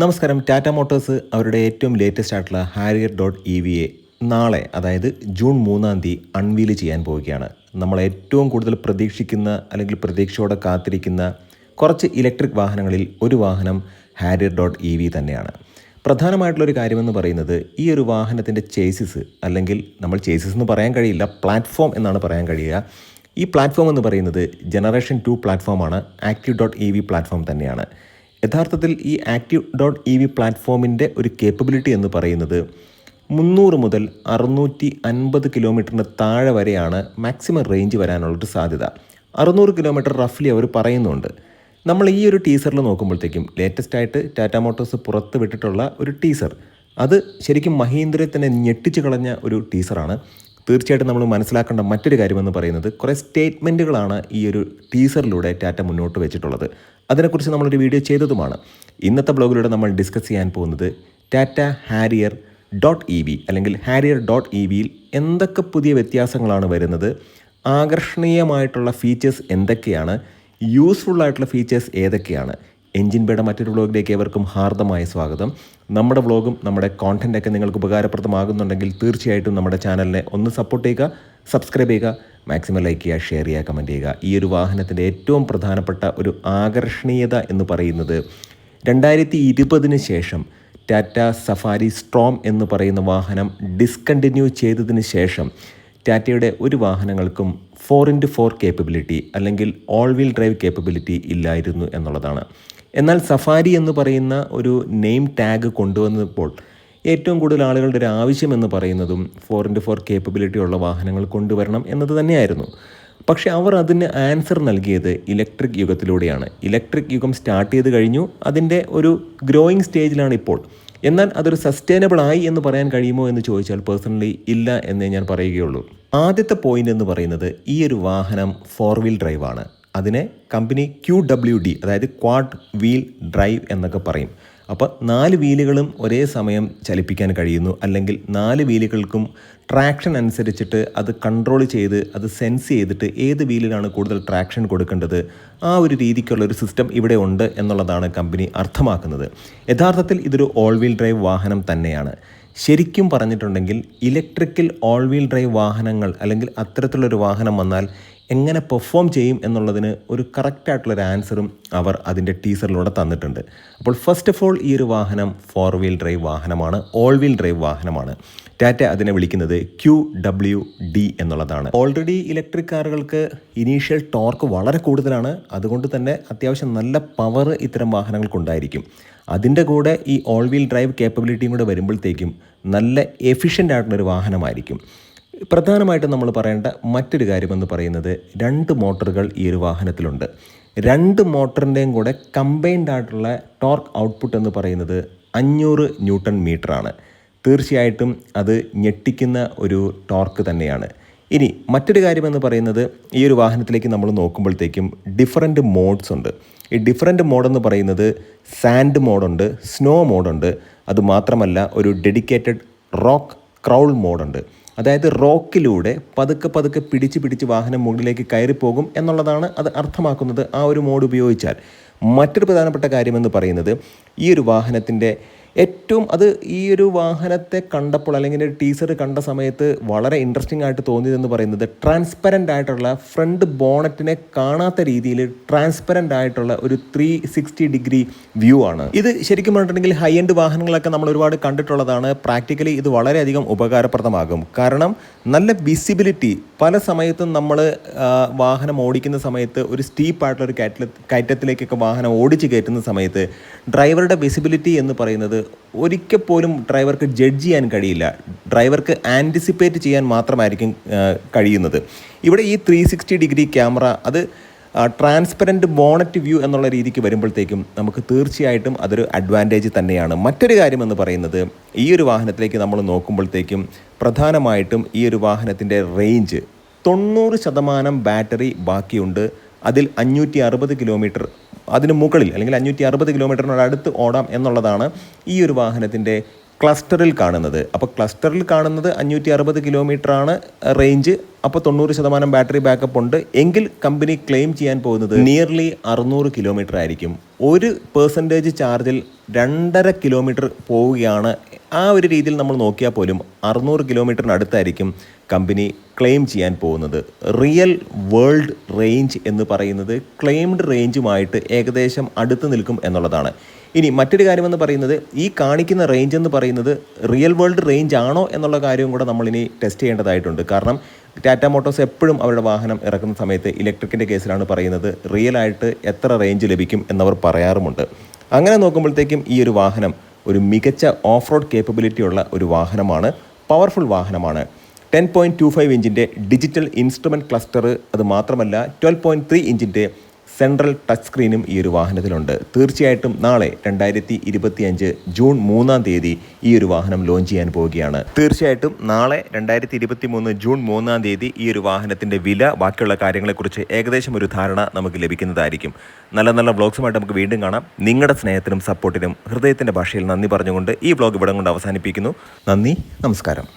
നമസ്കാരം. ടാറ്റ മോട്ടോഴ്സ് അവരുടെ ഏറ്റവും ലേറ്റസ്റ്റ് ആയിട്ടുള്ള Harrier dot E V A നാളെ അതായത് ജൂൺ മൂന്നാം തീയതി അൺവീൽ ചെയ്യാൻ പോവുകയാണ്. നമ്മൾ ഏറ്റവും കൂടുതൽ പ്രതീക്ഷിക്കുന്ന അല്ലെങ്കിൽ പ്രതീക്ഷയോടെ കാത്തിരിക്കുന്ന കുറച്ച് ഇലക്ട്രിക് വാഹനങ്ങളിൽ ഒരു വാഹനം ഹാരിയർ ഡോട്ട് ഇ വി തന്നെയാണ്. പ്രധാനമായിട്ടുള്ളൊരു കാര്യമെന്ന് പറയുന്നത് ഈ ഒരു വാഹനത്തിന്റെ ചേസിസ് അല്ലെങ്കിൽ നമ്മൾ ചേസിസ് എന്ന് പറയാൻ കഴിയില്ല പ്ലാറ്റ്ഫോം എന്നാണ് പറയാൻ കഴിയുക. ഈ പ്ലാറ്റ്ഫോം എന്ന് പറയുന്നത് ജനറേഷൻ ടു പ്ലാറ്റ്ഫോമാണ് active dot E V platform തന്നെയാണ്. യഥാർത്ഥത്തിൽ ഈ ആക്റ്റീവ് ഡോട്ട് ഇ വി പ്ലാറ്റ്ഫോമിന്റെ ഒരു കേപ്പബിലിറ്റി എന്ന് പറയുന്നത് മുന്നൂറ് മുതൽ അറുന്നൂറ്റി അൻപത് കിലോമീറ്ററിന് താഴെ വരെയാണ് മാക്സിമം റേഞ്ച് വരാനുള്ളൊരു സാധ്യത. അറുന്നൂറ് കിലോമീറ്റർ റഫ്ലി അവർ പറയുന്നുണ്ട്. നമ്മൾ ഈ ഒരു ടീസറിൽ നോക്കുമ്പോഴത്തേക്കും ലേറ്റസ്റ്റ് ആയിട്ട് ടാറ്റ മോട്ടോഴ്സ് പുറത്ത് വിട്ടിട്ടുള്ള ഒരു ടീസർ അത് ശരിക്കും മഹീന്ദ്രയെ തന്നെ ഞെട്ടിച്ചു കളഞ്ഞ ഒരു ടീസറാണ് തീർച്ചയായിട്ടും നമ്മൾ മനസ്സിലാക്കേണ്ട മറ്റൊരു കാര്യമെന്ന് പറയുന്നത് കുറേ സ്റ്റേറ്റ്മെന്റുകളാണ് ഈ ഒരു ടീസറിലൂടെ ടാറ്റ മുന്നോട്ട് വെച്ചിട്ടുള്ളത്. അതിനെക്കുറിച്ച് നമ്മളൊരു വീഡിയോ ചെയ്തതുമാണ്. ഇന്നത്തെ ബ്ലോഗിലൂടെ നമ്മൾ ഡിസ്കസ് ചെയ്യാൻ പോകുന്നത് Tata Harrier dot E V അല്ലെങ്കിൽ ഹാരിയർ ഡോട്ട് ഇ വിയിൽ എന്തൊക്കെ പുതിയ വ്യത്യാസങ്ങളാണ് വരുന്നത്? ആകർഷണീയമായിട്ടുള്ള ഫീച്ചേഴ്സ് എന്തൊക്കെയാണ്? യൂസ്ഫുൾ ആയിട്ടുള്ള ഫീച്ചേഴ്സ് ഏതൊക്കെയാണ്? എൻജിൻ ബേയുടെ മറ്റൊരു വ്ളോഗിലേക്ക് ഏവർക്കും ഹാർദമായ സ്വാഗതം. നമ്മുടെ വ്ളോഗും നമ്മുടെ കോണ്ടന്റൊക്കെ നിങ്ങൾക്ക് ഉപകാരപ്രദമാകുന്നുണ്ടെങ്കിൽ തീർച്ചയായിട്ടും നമ്മുടെ ചാനലിനെ ഒന്ന് സപ്പോർട്ട് ചെയ്യുക സബ്സ്ക്രൈബ് ചെയ്യുക മാക്സിമം ലൈക്ക് ചെയ്യുക ഷെയർ ചെയ്യുക കമന്റ് ചെയ്യുക. ഈ ഒരു വാഹനത്തിന്റെ ഏറ്റവും പ്രധാനപ്പെട്ട ഒരു ആകർഷണീയത എന്ന് പറയുന്നത് രണ്ടായിരത്തി ഇരുപതിന് ശേഷം ടാറ്റ സഫാരി സ്ട്രോം എന്ന് പറയുന്ന വാഹനം ഡിസ്കണ്ടിന്യൂ ചെയ്തതിന് ശേഷം ടാറ്റയുടെ ഒരു വാഹനങ്ങൾക്കും ഫോർ ഇന്റു ഫോർ കേപ്പബിലിറ്റി അല്ലെങ്കിൽ ഓൾ വീൽ ഡ്രൈവ് കേപ്പബിലിറ്റി ഇല്ലായിരുന്നു എന്നുള്ളതാണ്. എന്നാൽ സഫാരി എന്ന് പറയുന്ന ഒരു നെയിം ടാഗ് കൊണ്ടുവന്നപ്പോൾ ഏറ്റവും കൂടുതൽ ആളുകളുടെ ഒരു ആവശ്യം എന്ന് പറയുന്നതും ഫോർ ഇന്റു ഫോർ കേപ്പബിലിറ്റി ഉള്ള വാഹനങ്ങൾ കൊണ്ടുവരണം എന്നത് തന്നെയായിരുന്നു. പക്ഷേ അവർ അതിന് ആൻസർ നൽകിയത് ഇലക്ട്രിക് യുഗത്തിലൂടെയാണ്. ഇലക്ട്രിക് യുഗം സ്റ്റാർട്ട് ചെയ്ത് കഴിഞ്ഞു. അതിന്റെ ഒരു ഗ്രോയിങ് സ്റ്റേജിലാണ് ഇപ്പോൾ. എന്നാൽ അതൊരു സസ്റ്റൈനബിൾ ആയി എന്ന് പറയാൻ കഴിയുമോ എന്ന് ചോദിച്ചാൽ പേഴ്സണലി ഇല്ല എന്നേ ഞാൻ പറയുകയുള്ളൂ. ആദ്യത്തെ പോയിന്റ് എന്ന് പറയുന്നത് ഈ ഒരു വാഹനം ഫോർ വീൽ ഡ്രൈവ് ആണ്. അതിനെ കമ്പനി ക്യു ഡബ്ല്യു ഡി അതായത് ക്വാഡ് വീൽ ഡ്രൈവ് എന്നൊക്കെ പറയും. അപ്പോൾ നാല് വീലുകളും ഒരേ സമയം ചലിപ്പിക്കാൻ കഴിയുന്നു. അല്ലെങ്കിൽ നാല് വീലുകൾക്കും ട്രാക്ഷൻ അനുസരിച്ചിട്ട് അത് കൺട്രോൾ ചെയ്ത് അത് സെൻസ് ചെയ്തിട്ട് ഏത് വീലിലാണ് കൂടുതൽ ട്രാക്ഷൻ കൊടുക്കേണ്ടത് ആ ഒരു രീതിക്കുള്ള ഒരു സിസ്റ്റം ഇവിടെ ഉണ്ട് എന്നുള്ളതാണ് കമ്പനി അർത്ഥമാക്കുന്നത്. യഥാർത്ഥത്തിൽ ഇതൊരു ഓൾ വീൽ ഡ്രൈവ് വാഹനം തന്നെയാണ്. ശരിക്കും പറഞ്ഞിട്ടുണ്ടെങ്കിൽ ഇലക്ട്രിക്കൽ ഓൾ വീൽ ഡ്രൈവ് വാഹനങ്ങൾ അല്ലെങ്കിൽ അത്തരത്തിലുള്ളൊരു വാഹനം വന്നാൽ എങ്ങനെ പെർഫോം ചെയ്യും എന്നുള്ളതിന് ഒരു കറക്റ്റായിട്ടുള്ളൊരു ആൻസറും അവർ അതിന്റെ ടീസറിലൂടെ തന്നിട്ടുണ്ട്. അപ്പോൾ ഫസ്റ്റ് ഓഫ് ഓൾ ഈ ഒരു വാഹനം ഫോർ വീൽ ഡ്രൈവ് വാഹനമാണ് ഓൾ വീൽ ഡ്രൈവ് വാഹനമാണ്. ടാറ്റ അതിനെ വിളിക്കുന്നത് ക്യു ഡബ്ല്യു ഡി എന്നുള്ളതാണ്. ഓൾറെഡി ഇലക്ട്രിക് കാറുകൾക്ക് ഇനീഷ്യൽ ടോർക്ക് വളരെ കൂടുതലാണ് അതുകൊണ്ട് തന്നെ അത്യാവശ്യം നല്ല പവർ ഇത്തരം വാഹനങ്ങൾക്കുണ്ടായിരിക്കും. അതിന്റെ കൂടെ ഈ ഓൾ വീൽ ഡ്രൈവ് കേപ്പബിലിറ്റിയും കൂടെ വരുമ്പോഴത്തേക്കും നല്ല എഫിഷ്യന്റ് ആയിട്ടുള്ളൊരു വാഹനമായിരിക്കും. പ്രധാനമായിട്ടും നമ്മൾ പറയേണ്ട മറ്റൊരു കാര്യമെന്ന് പറയുന്നത് രണ്ട് മോട്ടറുകൾ ഈ ഒരു വാഹനത്തിലുണ്ട്. രണ്ട് മോട്ടറിന്റെയും കൂടെ കമ്പൈൻഡ് ആയിട്ടുള്ള ടോർക്ക് ഔട്ട്പുട്ട് എന്ന് പറയുന്നത് അഞ്ഞൂറ് ന്യൂട്ടൺ മീറ്ററാണ്. തീർച്ചയായിട്ടും അത് ഞെട്ടിക്കുന്ന ഒരു ടോർക്ക് തന്നെയാണ്. ഇനി മറ്റൊരു കാര്യമെന്ന് പറയുന്നത് ഈ ഒരു വാഹനത്തിലേക്ക് നമ്മൾ നോക്കുമ്പോഴത്തേക്കും ഡിഫറന്റ് മോഡ്സ് ഉണ്ട്. ഈ ഡിഫറന്റ് മോഡെന്ന് പറയുന്നത് സാൻഡ് മോഡുണ്ട് സ്നോ മോഡുണ്ട് അതുമാത്രമല്ല ഒരു ഡെഡിക്കേറ്റഡ് റോക്ക് ക്രൗൾ മോഡുണ്ട് അതായത് റോക്കിലൂടെ പതുക്കെ പതുക്കെ പിടിച്ച് പിടിച്ച് വാഹനം മുകളിലേക്ക് കയറിപ്പോകും എന്നുള്ളതാണ് അത് അർത്ഥമാക്കുന്നത് ആ ഒരു മോഡ് ഉപയോഗിച്ചാൽ. മറ്റൊരു പ്രധാനപ്പെട്ട കാര്യമെന്ന് പറയുന്നത് ഈ ഒരു വാഹനത്തിന്റെ ഏറ്റവും അത് ഈ ഒരു വാഹനത്തെ കണ്ടപ്പോൾ അല്ലെങ്കിൽ ഒരു ടീസർ കണ്ട സമയത്ത് വളരെ ഇൻട്രസ്റ്റിംഗ് ആയിട്ട് തോന്നിയതെന്ന് പറയുന്നത് ട്രാൻസ്പെറന്റ് ആയിട്ടുള്ള ഫ്രണ്ട് ബോണറ്റിനെ കാണാത്ത രീതിയിൽ ട്രാൻസ്പെറന്റ് ആയിട്ടുള്ള ഒരു ത്രീ സിക്സ്റ്റി ഡിഗ്രി വ്യൂ ആണ്. ഇത് ശരിക്കും പറഞ്ഞിട്ടുണ്ടെങ്കിൽ ഹൈ എൻഡ് വാഹനങ്ങളൊക്കെ നമ്മൾ ഒരുപാട് കണ്ടിട്ടുള്ളതാണ്. പ്രാക്ടിക്കലി ഇത് വളരെയധികം ഉപകാരപ്രദമാകും. കാരണം നല്ല വിസിബിലിറ്റി പല സമയത്തും നമ്മൾ വാഹനം ഓടിക്കുന്ന സമയത്ത് ഒരു സ്റ്റീപ്പ് ആയിട്ടുള്ള ഒരു കയറ്റ കയറ്റത്തിലേക്കൊക്കെ വാഹനം ഓടിച്ച് കയറ്റുന്ന സമയത്ത് ഡ്രൈവറുടെ വിസിബിലിറ്റി എന്ന് പറയുന്നത് ഒരിക്കൽ പോലും ഡ്രൈവർക്ക് ജഡ്ജ് ചെയ്യാൻ കഴിയില്ല. ഡ്രൈവർക്ക് ആന്റിസിപ്പേറ്റ് ചെയ്യാൻ മാത്രമായിരിക്കും കഴിയുന്നത്. ഇവിടെ ഈ ത്രീ സിക്സ്റ്റി ഡിഗ്രി ക്യാമറ അത് ട്രാൻസ്പെറന്റ് ബോണറ്റ് വ്യൂ എന്നുള്ള രീതിക്ക് വരുമ്പോഴത്തേക്കും നമുക്ക് തീർച്ചയായിട്ടും അതൊരു അഡ്വാന്റേജ് തന്നെയാണ്. മറ്റൊരു കാര്യം എന്ന് പറയുന്നത് ഈ ഒരു വാഹനത്തിലേക്ക് നമ്മൾ നോക്കുമ്പോഴത്തേക്കും പ്രധാനമായിട്ടും ഈ ഒരു വാഹനത്തിന്റെ റേഞ്ച് തൊണ്ണൂറ് ശതമാനം ബാറ്ററി ബാക്കിയുണ്ട്. അതിൽ അഞ്ഞൂറ്റി അറുപത് കിലോമീറ്റർ അതിന് മുകളിൽ അല്ലെങ്കിൽ അഞ്ഞൂറ്റി അറുപത് കിലോമീറ്ററിനോട് അടുത്ത് ഓടാം എന്നുള്ളതാണ് ഈ ഒരു വാഹനത്തിന്റെ ക്ലസ്റ്ററിൽ കാണുന്നത്. അപ്പോൾ ക്ലസ്റ്ററിൽ കാണുന്നത് അഞ്ഞൂറ്റി അറുപത് കിലോമീറ്ററാണ് റേഞ്ച്. അപ്പോൾ തൊണ്ണൂറ് ശതമാനം ബാറ്ററി ബാക്കപ്പ് ഉണ്ട്. എങ്കിൽ കമ്പനി ക്ലെയിം ചെയ്യാൻ പോകുന്നത് നിയർലി അറുന്നൂറ് കിലോമീറ്റർ ആയിരിക്കും. ഒരു പേഴ്സന്റേജ് ചാർജിൽ രണ്ടര കിലോമീറ്റർ പോവുകയാണ് ആ ഒരു രീതിയിൽ നമ്മൾ നോക്കിയാൽ പോലും അറുന്നൂറ് കിലോമീറ്ററിനടുത്തായിരിക്കും കമ്പനി ക്ലെയിം ചെയ്യാൻ പോകുന്നത്. റിയൽ വേൾഡ് റേഞ്ച് എന്ന് പറയുന്നത് ക്ലെയിംഡ് റേഞ്ചുമായിട്ട് ഏകദേശം അടുത്ത് നിൽക്കും എന്നുള്ളതാണ്. ഇനി മറ്റൊരു കാര്യമെന്ന് പറയുന്നത് ഈ കാണിക്കുന്ന റേഞ്ച് എന്ന് പറയുന്നത് റിയൽ വേൾഡ് റേഞ്ച് ആണോ എന്നുള്ള കാര്യവും കൂടെ നമ്മളിനി ടെസ്റ്റ് ചെയ്യേണ്ടതായിട്ടുണ്ട്. കാരണം ടാറ്റ മോട്ടോഴ്സ് എപ്പോഴും അവരുടെ വാഹനം ഇറക്കുന്ന സമയത്ത് ഇലക്ട്രിക്കിന്റെ കേസിലാണ് പറയുന്നത് റിയൽ ആയിട്ട് എത്ര റേഞ്ച് ലഭിക്കും എന്നവർ പറയാറുമുണ്ട്. അങ്ങനെ നോക്കുമ്പോഴത്തേക്കും ഈ ഒരു വാഹനം ഒരു മികച്ച ഓഫ് റോഡ് കേപ്പബിലിറ്റി ഉള്ള ഒരു വാഹനമാണ് പവർഫുൾ വാഹനമാണ്. ടെൻ പോയിന്റ് ടു ഫൈവ് ഇഞ്ചിന്റെ ഡിജിറ്റൽ ഇൻസ്ട്രുമെന്റ് ക്ലസ്റ്റർ അത് മാത്രമല്ല ട്വൽവ് പോയിന്റ് ത്രീ ഇഞ്ചിന്റെ സെൻട്രൽ ടച്ച് സ്ക്രീനും ഈ ഒരു വാഹനത്തിലുണ്ട്. തീർച്ചയായിട്ടും നാളെ രണ്ടായിരത്തി ഇരുപത്തി അഞ്ച് ജൂൺ മൂന്നാം തീയതി ഈ ഒരു വാഹനം ലോഞ്ച് ചെയ്യാൻ പോവുകയാണ്. തീർച്ചയായിട്ടും നാളെ രണ്ടായിരത്തി ഇരുപത്തി മൂന്ന് ജൂൺ മൂന്നാം തീയതി ഈ ഒരു വാഹനത്തിന്റെ വില ബാക്കിയുള്ള കാര്യങ്ങളെക്കുറിച്ച് ഏകദേശം ഒരു ധാരണ നമുക്ക് ലഭിക്കുന്നതായിരിക്കും. നല്ല നല്ല വ്ളോഗ്സുമായിട്ട് നമുക്ക് വീണ്ടും കാണാം. നിങ്ങളുടെ സ്നേഹത്തിനും സപ്പോർട്ടിനും ഹൃദയത്തിന്റെ ഭാഷയിൽ നന്ദി പറഞ്ഞുകൊണ്ട് ഈ വ്ളോഗ് ഇവിടെ കൊണ്ട് അവസാനിപ്പിക്കുന്നു. നന്ദി നമസ്കാരം.